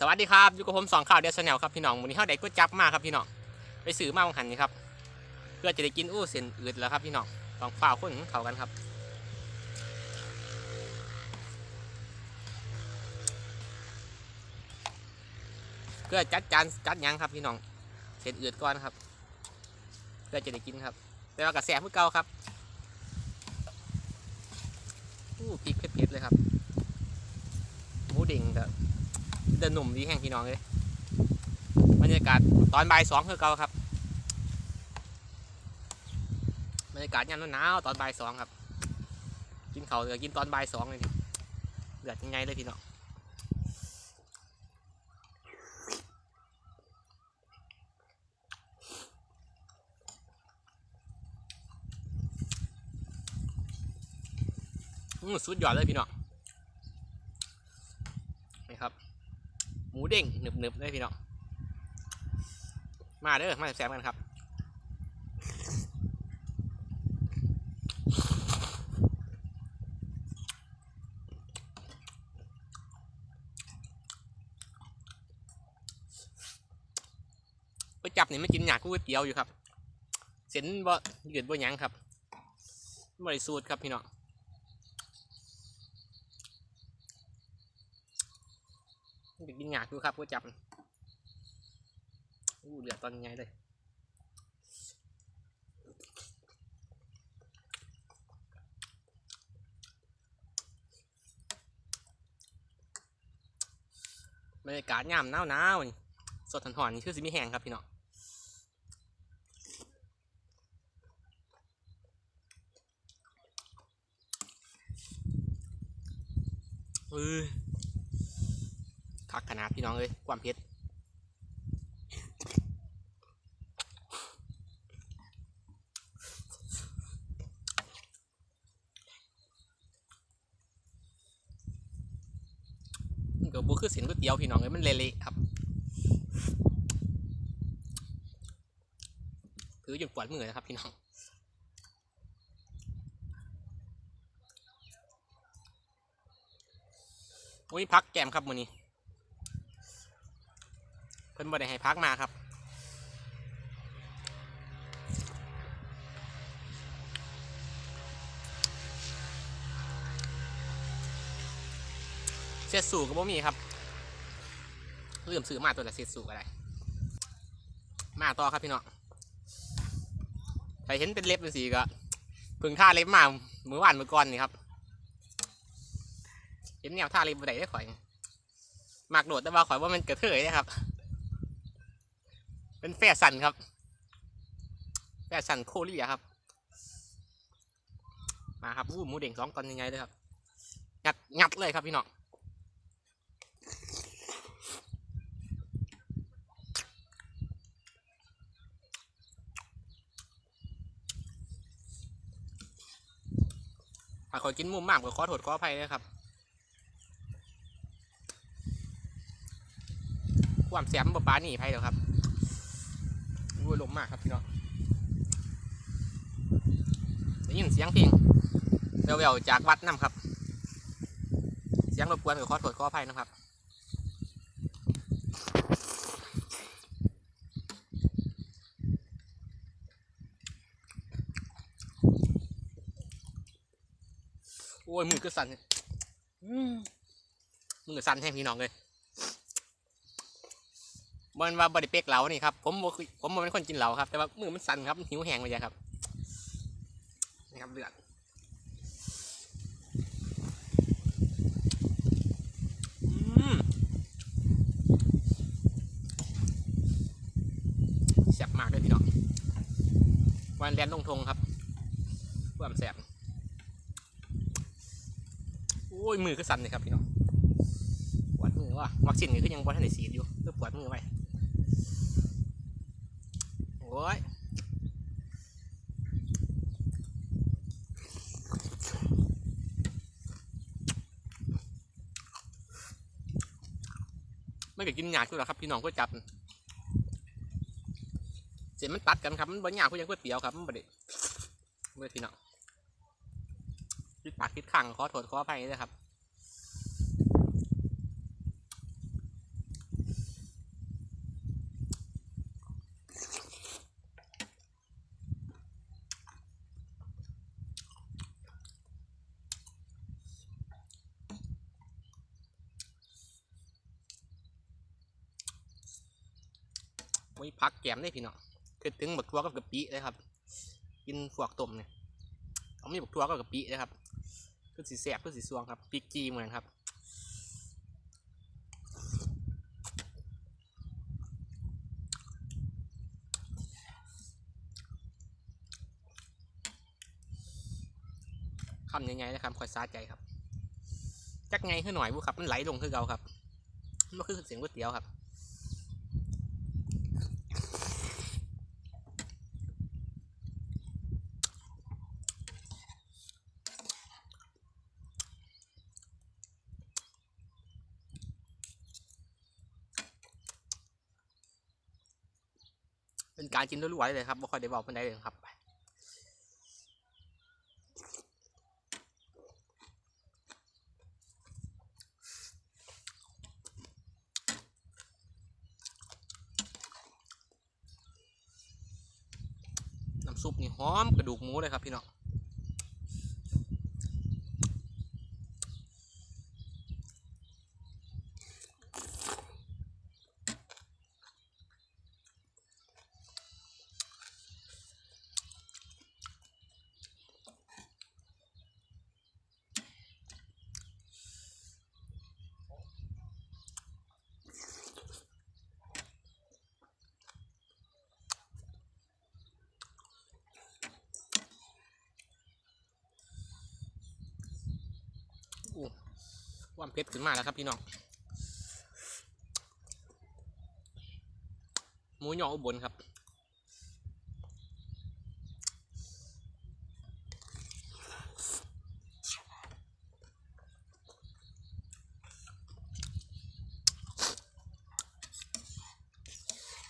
สวัสดีครับอยู่กับผมสองข่าวเดียวชาแนลครับพี่น้องวันนี้ข้าได้ก๋วยจับมาครับพี่น้องไปซื้อมาบางหันนี่ครับเพื่อจะได้กินอู้เส้นอืดแล้วครับพี่น้องต้องฝ่าคนเขากันครับเพื่อจัดจานจัดยังครับพี่น้องเส้นอืดก่อนครับ เพื่อจะได้กินครับแต่ว่ากระแสเมื่อเก่าครับอู้พริกเผ็ดๆเลยครับหมูเด้งกับ เดินหนุ่มดีแห่งพี่น้องเลยบรรยากาศตอนบ่ายสองคือเก่าครับบรรยากาศยามหนาวตอนบ่ายสองครับ กินเขาเหลือกินตอนบ่ายสองเลยดีเดือดยังไงเลยพี่น้องอื้อสุดยอดเลยพี่น้องนี่ครับ หมู เด้งหนึบๆเลยพี่น้องมาเด้อมาแซมกันครับไปจับนี่ไม่กินหยาก๋วยเตี๋ยวอยู่ครับ เส้นบ่ยืดบ่ยังครับบริสูตรครับพี่น้อง ไปกินหยาดูครับก็จับอู้เหลือตอนไงเลยบรรยากาศยามหนาวหนาวๆนี่สดหอนๆนี่คือสิมีแห้งครับพี่น้องเออ คักขนาดพี่น้องเลยความเผ็ดมันก็บุคือสินก๋วยเตี๋ยวพี่น้องเลยมันเละๆครับถือจนปวดมือนะครับ พี่น้องวันนี้พักแกมครับมื้อนี้ เพิ่นบ่ได้ให้พักมาครับ เสียสูก็บ่มีครับเริ่มซื้อมาตัวละเสียสูก็ได้มาต่อครับพี่น้องใครเห็นเป็นเล็บเป็นสีก็พิ่งท่าเล็บมาเมื่อวานเมื่อก่อนนี่ครับเห็นแนวท่าเล็บบ่ได้ได้ข่อยมากโดดแต่ว่าข่อยว่ามันกระเทยนะครับ เป็นแฟสันครับ แฟสันโคเรียครับ มาครับอู้หมูเด้งสองตอนยังไงเลยครับ งัดงัดเลยครับพี่น้องาขอยกินมุมมากก็ขอโทษขออภัยเลยครับ ความแสบบ่ปาหนีไพ่เดี๋ยวครับ วูลมมากครับพี่น้องได้ยินเสียงเพลงแววๆจากวัดน้ำครับ เสียงรบกวนกับขอโทษขออภัยนะครับโอ้ยมือก็สั่นอืมมือสั่นแห้งพี่น้องเลย มันว่าบริเปกเหลานี่ครับผมบ่คือผมบ่เป็นคนกินเหลาครับ แต่ว่ามือมันสั่นครับหิวแห้งไปเลยครับนี่ครับเลือดแซ่บมากเลยพี่น้องวันแลนลงทงครับความแซ่บโอ้ยมือก็สั่นเลยครับพี่น้องปวดมือว่าวัคซีนนี่ก็ยังบ่ทันได้ฉีดอยู่เพื่อปวดมือไว้ อ้ยไม่เกิดกินหยาคือหรอครับพี่น้องก็จับ เสียมันตัดกันครับมันบ่หยาคือยังก๋วยเตี๋ยวครับมันบ่ได้เมื่อพี่น้องคิดปากคิดขังขอโทษขออภัยด้วยครับ มีพักแกมได้พี่น้องคือถึงบักทัวกับกะปิเลยครับ กินพวกต้มเนี่ยเขามีบักทัวกับกะปินะครับคือสีแสบคือสีสวงครับพริกจีเหมือนครับคำยังไงนะครับคอยซาใจครับ จักไงขึ้นหน่อยบุครับ มันไหลลงคือเกาครับมันคือเสียงก๋วยเตี๋ยวครับ เป็นการกินรัวๆเลยครับไม่ค่อยได้บอกเพิ่นได้เลยครับน้ำซุปนี่หอมกระดูกหมูเลยครับพี่น้องอู้ ความเผ็ดขึ้นมาแล้วครับพี่น้องหมูหยออุบลครับ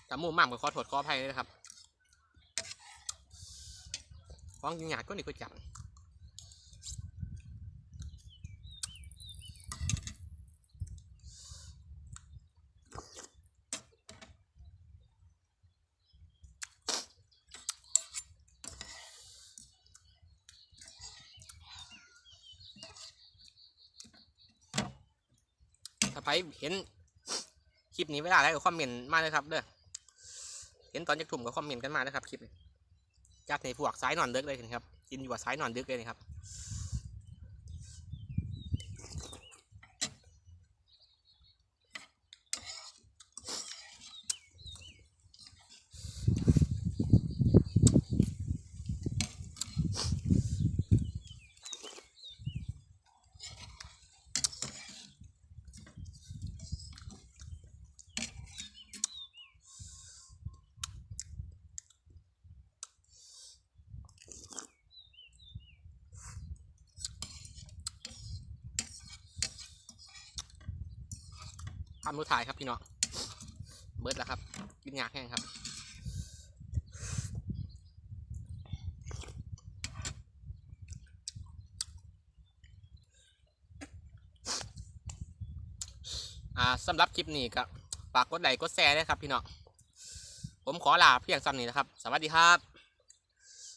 แต่หมูหม่ำก็ขอโทษขออภัยเลยนะครับ ฟ้องยิงหยาดก็นี่ก็จับ ถ้าใครเห็นคลิปนี้เวลาแล้ก็คอมเมนต์มาเลยครับเด้อเห็นตอนจะถุ่มก็คอมเมนต์กันมานะครับคลิปจากในพวกสายนอนดึกเลยนครับกินอยู่ว่าสายนอนดึกเลยนะครับ ทำรูถ่ายครับพี่น้องเบิร์ดแล้วครับกินยาแห้งครับอ่าสำหรับคลิปนี้ก็ฝากกดไลค์กดแชร์ด้วยครับพี่น้องผมขอลาเพียงซ้ำนี้นะครับ สวัสดีครับ